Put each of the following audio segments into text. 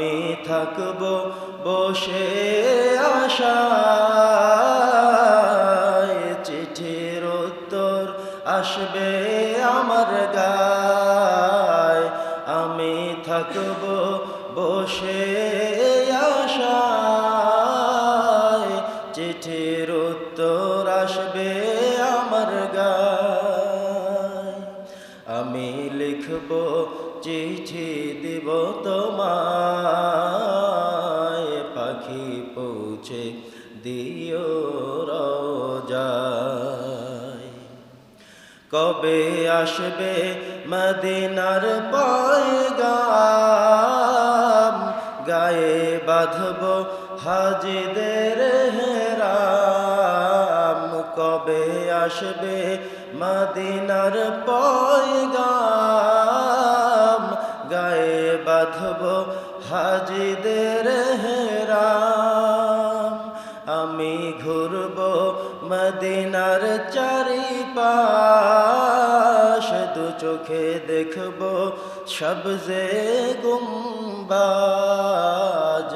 আমি থাকব বসে আশা চিঠির উত্তর আসবে আমার গায়। আমি থাকব বসে আশা চিঠির উত্তর আসবে আমার গায়। আমি লিখব চিঠি দিব তোমায় পাখি পৌঁছে দিও কবে আসবে মদিনার পয়গাম? গায়ে বাঁধব হাজিদের হেরাম। কবে আসবে মাদিনার পয়গাম? গায়ে বাঁধব হাজিদের হেরাম। আমি ঘুরব মদিনার চারিপাশ। দু চোখে দেখব সবজে গুম্বাজ।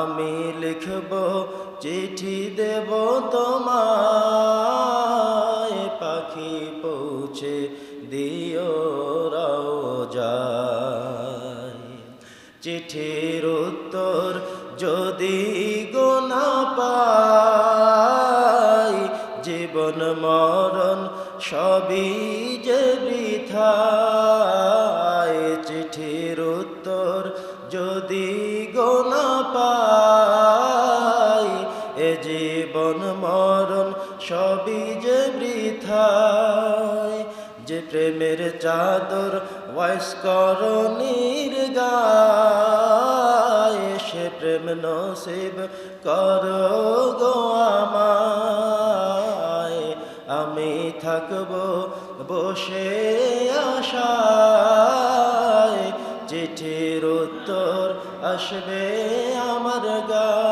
আমি লিখব চিঠি দেব তোমায়। পাখি পৌঁছে দিও রাজায় চিঠির উত্তর যদি গোনা পাই জীবন মরণ সবই যে বৃথায় চিঠির উত্তর যদি গোনা পাই এ জীবন মরণ সবই যে বৃথায় যে প্রেমের চাদর ওয়াইস করণীর গায়, সে প্রেম নসিব কর গো আমায়। আমি থাকব বসে আশায়, চিঠির উত্তর আসবে আমার গায়।